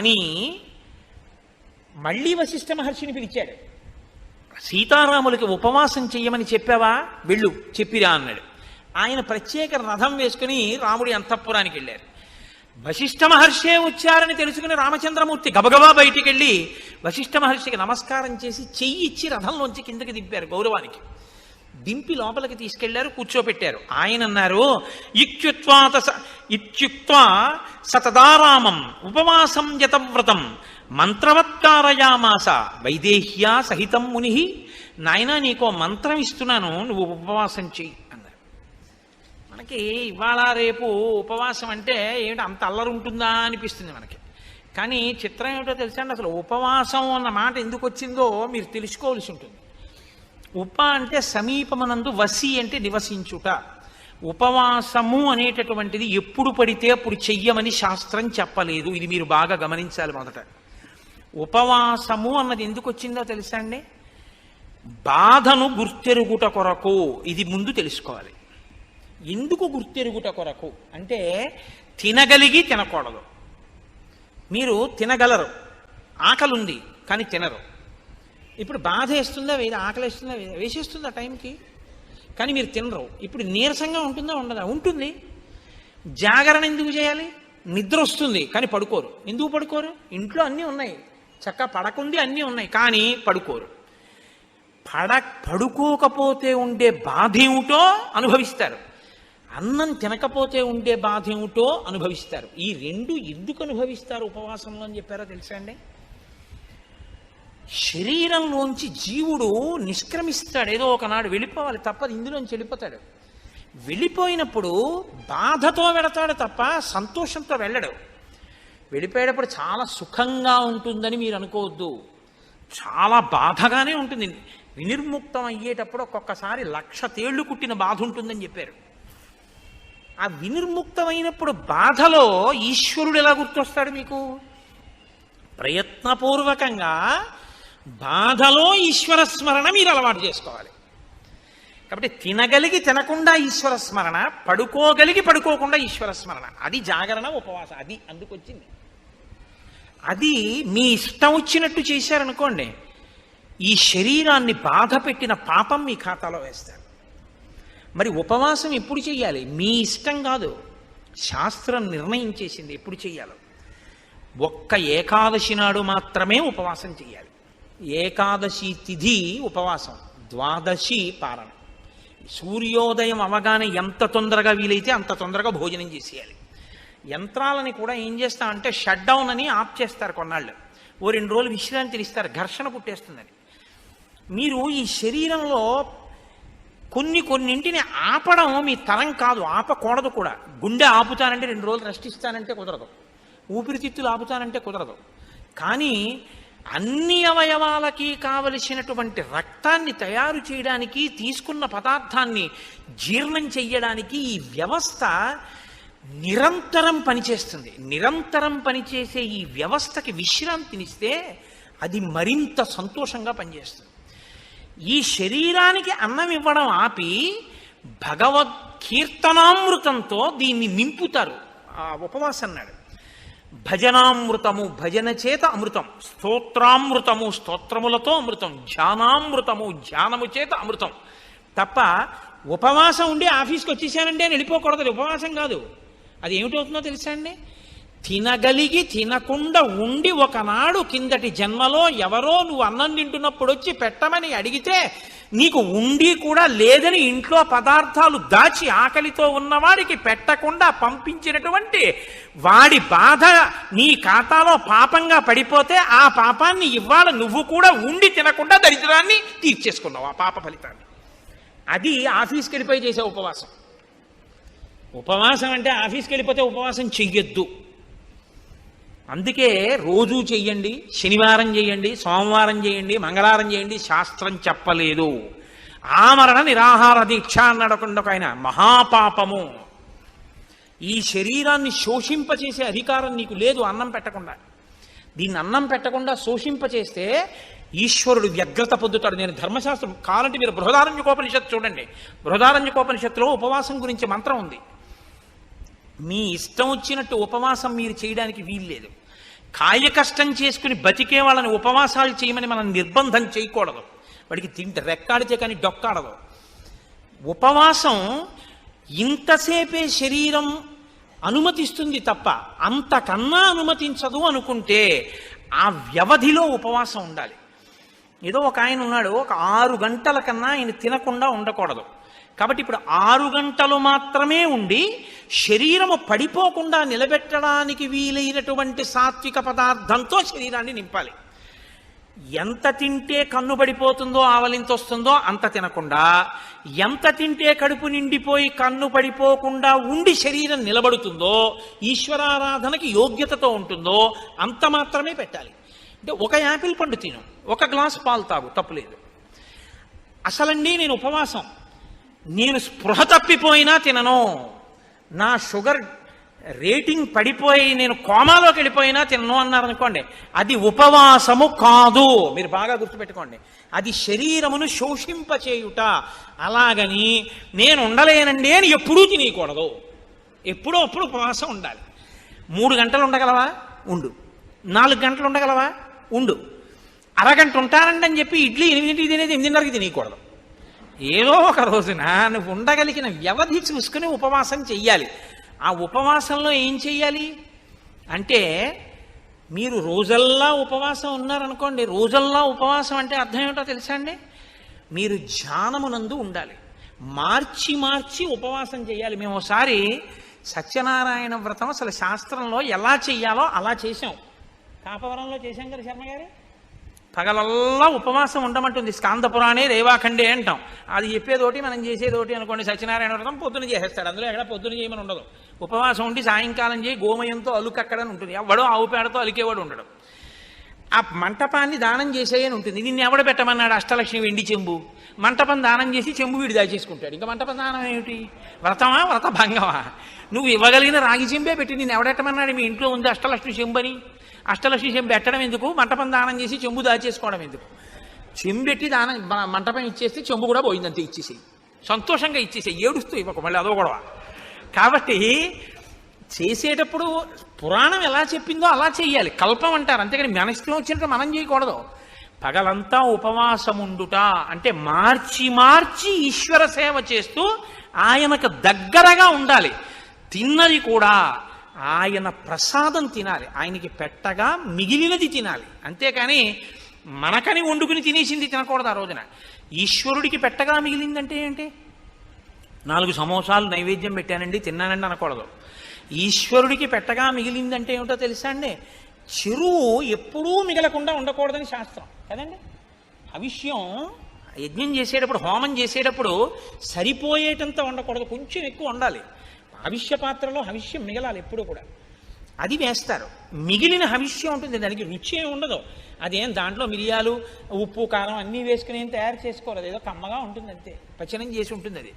అని మళ్ళీ వశిష్ఠ మహర్షిని పిలిచాడు. సీతారాములకి ఉపవాసం చెయ్యమని చెప్పావా? వెళ్ళు చెప్పిరా అన్నాడు. ఆయన ప్రత్యేక రథం వేసుకుని రాముడి అంతఃపురానికి వెళ్ళారు. వశిష్ఠ మహర్షే వచ్చారని తెలుసుకుని రామచంద్రమూర్తి గబగబా బయటికి వెళ్ళి వశిష్ఠ మహర్షికి నమస్కారం చేసి చెయ్యి ఇచ్చి రథంలోంచి కిందకి దింపారు గౌరవానికి. దింపి లోపలికి తీసుకెళ్ళారు కూర్చోపెట్టారు. ఆయన అన్నారు ఇత్యుక్త్వాత స- సతదారామం ఉపవాసం యతవ్రతం మంత్రవత్కారయామాస వైదేహ్యా సహితం ముని. నాయన నీకో మంత్రం ఇస్తున్నాను నువ్వు ఉపవాసం చెయ్యి అన్నారు. మనకి ఇవాళ రేపు ఉపవాసం అంటే ఏమిటి అంత అల్లరి ఉంటుందా అనిపిస్తుంది మనకి. కానీ చిత్రం ఏమిటో తెలుసా అండి? అసలు ఉపవాసం అన్న మాట ఎందుకు వచ్చిందో మీరు తెలుసుకోవాల్సి ఉంటుంది. ఉప అంటే సమీపమనందు వసి అంటే నివసించుట. ఉపవాసము అనేటటువంటిది ఎప్పుడు పడితే అప్పుడు చెయ్యమని శాస్త్రం చెప్పలేదు. ఇది మీరు బాగా గమనించాలి మొదట. ఉపవాసము అన్నది ఎందుకు వచ్చిందో తెలుసా అండి? బాధను గుర్తెరుగుట కొరకు. ఇది ముందు తెలుసుకోవాలి. ఎందుకు గుర్తెరుగుట కొరకు? అంటే తినగలిగి తినకూడదు. మీరు తినగలరు. ఆకలి ఉంది కానీ తినరు. ఇప్పుడు బాధ వేస్తుందా వేది ఆకలి వేస్తుందా వేసేస్తుందా టైంకి? కానీ మీరు తినరు. ఇప్పుడు నీరసంగా ఉంటుందా? ఉండదా? ఉంటుంది. జాగరణ ఎందుకు చేయాలి? నిద్ర వస్తుంది కానీ పడుకోరు. ఎందుకు పడుకోరు? ఇంట్లో అన్నీ ఉన్నాయి. చక్క పడకుంది అన్నీ ఉన్నాయి కానీ పడుకోరు. పడ పడుకోకపోతే ఉండే బాధ ఏమిటో అనుభవిస్తారు. అన్నం తినకపోతే ఉండే బాధ ఏమిటో అనుభవిస్తారు. ఈ రెండు ఎందుకు అనుభవిస్తారు ఉపవాసంలో అని చెప్పారో తెలుసా అండి? శరీరంలోంచి జీవుడు నిష్క్రమిస్తాడు. ఏదో ఒకనాడు వెళ్ళిపోవాలి తప్పదు ఇందులోంచి వెళ్ళిపోతాడు. వెళ్ళిపోయినప్పుడు బాధతో వెళతాడు తప్ప సంతోషంతో వెళ్ళడు. వెళ్ళిపోయేటప్పుడు చాలా సుఖంగా ఉంటుందని మీరు అనుకోవద్దు. చాలా బాధగానే ఉంటుంది. వినిర్ముక్తం అయ్యేటప్పుడు ఒక్కొక్కసారి లక్ష తేళ్ళు కుట్టిన బాధ ఉంటుందని చెప్పారు. ఆ వినిర్ముక్తమైనప్పుడు బాధలో ఈశ్వరుడు ఎలా గుర్తొస్తాడు మీకు? ప్రయత్నపూర్వకంగా బాధలో ఈశ్వర స్మరణ మీరు అలవాటు చేసుకోవాలి. కాబట్టి తినగలిగి తినకుండా ఈశ్వర స్మరణ పడుకోగలిగి పడుకోకుండా ఈశ్వర స్మరణ. అది జాగరణ ఉపవాసం అది అందుకొచ్చింది. అది మీ ఇష్టం వచ్చినట్టు చేశారనుకోండి ఈ శరీరాన్ని బాధ పెట్టిన పాపం మీ ఖాతాలో వేస్తారు. మరి ఉపవాసం ఎప్పుడు చేయాలి? మీ ఇష్టం కాదు. శాస్త్రం నిర్ణయం చేసింది ఎప్పుడు చేయాలో. ఒక్క ఏకాదశి నాడు మాత్రమే ఉపవాసం చేయాలి. ఏకాదశి తిథి ఉపవాసం ద్వాదశి పారణ సూర్యోదయం అవగానే ఎంత తొందరగా వీలైతే అంత తొందరగా భోజనం చేసేయాలి. యంత్రాలని కూడా ఏం చేస్తామంటే షట్ డౌన్ అని ఆఫ్ చేస్తారు కొన్నాళ్ళు. ఓ రెండు రోజులు విశ్రాంతిని ఇస్తారు ఘర్షణ పుట్టేస్తుందని. మీరు ఈ శరీరంలో కొన్ని కొన్నింటిని ఆపడం మీ తరం కాదు ఆపకూడదు కూడా. గుండె ఆపుతానంటే రెండు రోజులు రెస్ట్ ఇస్తానంటే కుదరదు. ఊపిరితిత్తులు ఆపుతానంటే కుదరదు. కానీ అన్ని అవయవాలకి కావలసినటువంటి రక్తాన్ని తయారు చేయడానికి తీసుకున్న పదార్థాన్ని జీర్ణం చెయ్యడానికి ఈ వ్యవస్థ నిరంతరం పనిచేస్తుంది. నిరంతరం పనిచేసే ఈ వ్యవస్థకి విశ్రాంతినిస్తే అది మరింత సంతోషంగా పనిచేస్తుంది. ఈ శరీరానికి అన్నం ఇవ్వడం ఆపి భగవద్ కీర్తనామృతంతో దీన్ని నింపుతారు. ఆ ఉపవాసం అన్నాడు భజనామృతము భజన చేత అమృతం. స్తోత్రామృతము స్తోత్రములతో అమృతం. ధ్యానామృతము ధ్యానము చేత అమృతం. తప్ప ఉపవాసం ఉండి ఆఫీస్కి వచ్చేసానంటే అని వెళ్ళిపోకూడదు. ఉపవాసం కాదు. అది ఏమిటవుతుందో తెలుసా అండి? తినగలిగి తినకుండా ఉండి ఒకనాడు కిందటి జన్మలో ఎవరో నువ్వు అన్నం తింటున్నప్పుడు వచ్చి పెట్టమని అడిగితే నీకు ఉండి కూడా లేదని ఇంట్లో పదార్థాలు దాచి ఆకలితో ఉన్నవాడికి పెట్టకుండా పంపించినటువంటి వాడి బాధ నీ ఖాతాలో పాపంగా పడిపోతే ఆ పాపాన్ని ఇవాళ నువ్వు కూడా ఉండి తినకుండా దరిద్రాన్ని తీర్చేసుకున్నావు ఆ పాప ఫలితాన్ని. అది ఆఫీస్కి వెళ్ళిపోయి చేసే ఉపవాసం. ఉపవాసం అంటే ఆఫీస్కి వెళ్ళిపోతే ఉపవాసం చెయ్యొద్దు. అందుకే రోజూ చెయ్యండి శనివారం చేయండి సోమవారం చేయండి మంగళవారం చేయండి శాస్త్రం చెప్పలేదు. ఆమరణ నిరాహార దీక్ష అన్నాడు ఒక ఆయన మహాపాపము. ఈ శరీరాన్ని శోషింపచేసే అధికారం నీకు లేదు అన్నం పెట్టకుండా. దీన్ని అన్నం పెట్టకుండా శోషింపచేస్తే ఈశ్వరుడు వ్యగ్రత పొందుతాడు. నేను ధర్మశాస్త్రం కావాలంటే మీరు బృహదారంజకోపనిషత్తు చూడండి. బృహదారంజకోపనిషత్తులో ఉపవాసం గురించి మంత్రం ఉంది. మీ ఇష్టం వచ్చినట్టు ఉపవాసం మీరు చేయడానికి వీల్లేదు. కాయ కష్టం చేసుకుని బతికే వాళ్ళని ఉపవాసాలు చేయమని మనం నిర్బంధం చేయకూడదు. వాడికి తింటే రెక్కాడితే కానీ డొక్కాడదు. ఉపవాసం ఇంతసేపే శరీరం అనుమతిస్తుంది తప్ప అంతకన్నా అనుమతించదు అనుకుంటే ఆ వ్యవధిలో ఉపవాసం ఉండాలి. ఏదో ఒక ఆయన ఉన్నాడు ఒక ఆరు గంటల కన్నా ఆయన తినకుండా ఉండకూడదు. కాబట్టి ఇప్పుడు ఆరు గంటలు మాత్రమే ఉండి శరీరము పడిపోకుండా నిలబెట్టడానికి వీలైనటువంటి సాత్విక పదార్థంతో శరీరాన్ని నింపాలి. ఎంత తింటే కన్ను పడిపోతుందో ఆవలింత వస్తుందో అంత తినకుండా ఎంత తింటే కడుపు నిండిపోయి కన్ను పడిపోకుండా ఉండి శరీరం నిలబడుతుందో ఈశ్వరారాధనకి యోగ్యతతో ఉంటుందో అంత మాత్రమే పెట్టాలి. అంటే ఒక యాపిల్ పండు తిను ఒక గ్లాస్ పాలు తాగు తప్పులేదు. అసలండి నేను ఉపవాసం. నేను స్పృహ తప్పిపోయినా తినను. నా షుగర్ రేటింగ్ పడిపోయి నేను కోమాలోకి వెళ్ళిపోయినా తినను అన్నారు అనుకోండి. అది ఉపవాసము కాదు. మీరు బాగా గుర్తుపెట్టుకోండి. అది శరీరమును శోషింపచేయుట. అలాగని నేను ఉండలేనండి అని ఎప్పుడూ తినకూడదు ఎప్పుడో అప్పుడు ఉపవాసం ఉండాలి. మూడు గంటలు ఉండగలవా? ఉండు. నాలుగు గంటలు ఉండగలవా? ఉండు. అరగంట ఉంటానండి అని చెప్పి ఇడ్లీ ఎనిమిదింటికి తినేది ఎనిమిదిన్నరకి తినకూడదు ఏదో ఒక రోజున నువ్వు ఉండగలిగిన వ్యవధి చూసుకుని ఉపవాసం చెయ్యాలి. ఆ ఉపవాసంలో ఏం చెయ్యాలి? అంటే మీరు రోజల్లా ఉపవాసం ఉన్నారనుకోండి రోజల్లా ఉపవాసం అంటే అర్థం ఏమిటో తెలుసా అండి? మీరు ధ్యానమునందు ఉండాలి. మార్చి మార్చి ఉపవాసం చేయాలి మేము ఒకసారి సత్యనారాయణ వ్రతం అసలు శాస్త్రంలో ఎలా చెయ్యాలో అలా చేసాం కాపవరంలో చేశాం కదా శర్మ గారు? పగలల్లా ఉపవాసం ఉండమంటుంది. స్కాందపురాణే రేవాఖండే అంటాం. అది చెప్పేదోటి మనం చేసేదోటి అనుకోండి సత్యనారాయణ వ్రతం పొద్దున చేసేస్తాడు. అందులో ఎక్కడ పొద్దున చేయమని ఉండదు. ఉపవాసం ఉండి సాయంకాలం చేయి గోమయంతో అలుకక్కడని ఉంటుంది. ఎవడో ఆవు పేడతో అలికేవాడు ఉండడు. ఆ మంటపాన్ని దానం చేసేయని ఉంటుంది. నిన్ను ఎవడ పెట్టమన్నాడు అష్టలక్ష్మి వెండి చెంబు? మంటపం దానం చేసి చెంబు వీడి దాచేసుకుంటాడు. ఇంకా మంటపం దానం ఏమిటి? వ్రతమా వ్రత భంగమా నువ్వు ఇవ్వగలిగిన రాగి చెంబే పెట్టి నేను ఎవడెట్టమన్నాడు మీ ఇంట్లో ఉంది అష్టలక్ష్మి చెంబు అని అష్టలక్ష్మి చెంబు పెట్టడం ఎందుకు? మంటపం దానం చేసి చెంబు దాచేసుకోవడం ఎందుకు? చెంబెట్టి దానం మంటపం ఇచ్చేస్తే చెంబు కూడా పోయిందంతే ఇచ్చేసేయి. సంతోషంగా ఇచ్చేసేయి. ఏడుస్తూ ఇవ్వకు మళ్ళీ అదో గొడవ. కాబట్టి చేసేటప్పుడు పురాణం ఎలా చెప్పిందో అలా చెయ్యాలి. కల్పం అంటారు. అంతేకాని మన ఇష్టం వచ్చినట్టు మనం చేయకూడదు. పగలంతా ఉపవాసముండుట అంటే మార్చి మార్చి ఈశ్వర సేవ చేస్తూ ఆయనకు దగ్గరగా ఉండాలి. తిన్నది కూడా ఆయన ప్రసాదం తినాలి. ఆయనకి పెట్టగా మిగిలినది తినాలి. అంతేకాని మనకని వండుకుని తినేసింది తినకూడదు ఆ రోజున. ఈశ్వరుడికి పెట్టగా మిగిలిందంటే ఏంటి? నాలుగు సమోసాలు నైవేద్యం పెట్టానండి తిన్నానండి అనకూడదు. ఈశ్వరుడికి పెట్టగా మిగిలిందంటే ఏమిటో తెలుసా అండి? చెరువు ఎప్పుడూ మిగలకుండా ఉండకూడదని శాస్త్రం. కదండి? హవిష్యం యజ్ఞం చేసేటప్పుడు హోమం చేసేటప్పుడు సరిపోయేటంత ఉండకూడదు. కొంచెం ఎక్కువ ఉండాలి. హవిష్య పాత్రలో హవిష్యం మిగలాలి ఎప్పుడూ కూడా. అది వేస్తారు. మిగిలిన హవిష్యం ఉంటుంది. దానికి రుచి ఏమి ఉండదు. అదేం దాంట్లో మిరియాలు ఉప్పు కారం అన్నీ వేసుకుని ఏం తయారు చేసుకోలేదు ఏదో కమ్మగా ఉంటుంది అంతే. పచనం చేసి ఉంటుంది అది.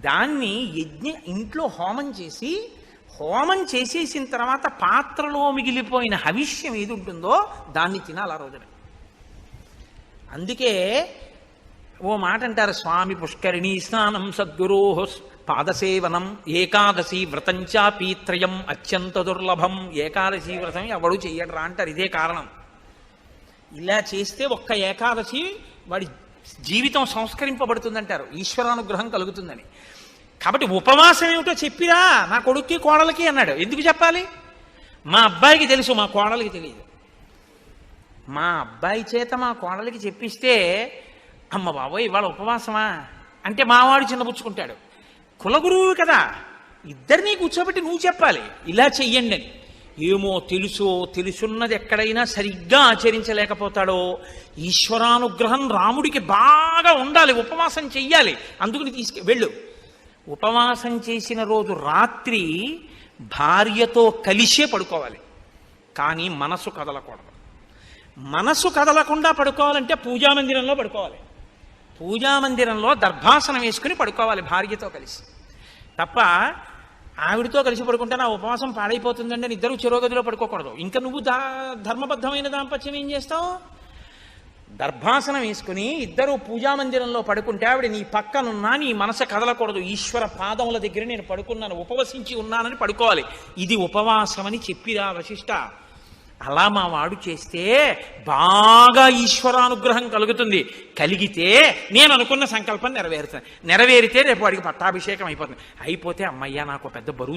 దాన్ని యజ్ఞ ఇంట్లో హోమం చేసి హోమం చేసేసిన తర్వాత పాత్రలో మిగిలిపోయిన హవిష్యం ఏది ఉంటుందో దాన్ని తినాలి ఆ రోజున. అందుకే ఓ మాట అంటారు స్వామి పుష్కరిణీ స్నానం సద్గురో పాదసేవనం ఏకాదశి వ్రతంచా పీత్రయం అత్యంత దుర్లభం. ఏకాదశి వ్రతం ఎవడు చెయ్యడరా అంటారు. ఇదే కారణం. ఇలా చేస్తే ఒక్క ఏకాదశి వాడి జీవితం సంస్కరింపబడుతుందంటారు. ఈశ్వరానుగ్రహం కలుగుతుందని. కాబట్టి ఉపవాసం ఏమిటో చెప్పిరా నా కొడుక్కి కోడలకి అన్నాడు. ఎందుకు చెప్పాలి? మా అబ్బాయికి తెలుసు మా కోడలికి తెలియదు. మా అబ్బాయి చేత మా కోడలికి చెప్పిస్తే అమ్మ బాబోయ్ ఇవాళ ఉపవాసమా? అంటే మావాడు చిన్నపుచ్చుకుంటాడు కులగురువు కదా ఇద్దరినీ కూర్చోబెట్టి నువ్వు చెప్పాలి. ఇలా చెయ్యండి అని. ఏమో తెలుసో తెలుసున్నది ఎక్కడైనా సరిగ్గా ఆచరించలేకపోతాడో ఈశ్వరానుగ్రహం రాముడికి బాగా ఉండాలి ఉపవాసం చెయ్యాలి. అందుకని తీసుకు వెళ్ళు. ఉపవాసం చేసిన రోజు రాత్రి భార్యతో కలిసే పడుకోవాలి. కానీ మనసు కదలకూడదు. మనసు కదలకుండా పడుకోవాలంటే పూజామందిరంలో పడుకోవాలి. పూజామందిరంలో దర్భాసనం వేసుకుని పడుకోవాలి భార్యతో కలిసి. తప్ప ఆవిడతో కలిసి పడుకుంటే నా ఉపవాసం పాడైపోతుందండి ఇద్దరు చెరోగదిలో పడుకోకూడదు. ఇంకా నువ్వు దా ధర్మబద్ధమైన దాంపత్యం ఏం చేస్తావు? దర్భాసనం వేసుకుని ఇద్దరు పూజామందిరంలో పడుకుంటే ఆవిడ నీ పక్కనున్నా నీ మనసు కదలకూడదు. ఈశ్వర పాదముల దగ్గర నేను పడుకున్నాను ఉపవసించి ఉన్నానని పడుకోవాలి. ఇది ఉపవాసం అని చెప్పిరా వశిష్ట. అలా మా వాడు చేస్తే బాగా ఈశ్వరానుగ్రహం కలుగుతుంది. కలిగితే నేను అనుకున్న సంకల్పం నెరవేరుతుంది. నెరవేరితే రేపు వాడికి పట్టాభిషేకం అయిపోతుంది. అయిపోతే అమ్మయ్య నాకు పెద్ద బరువు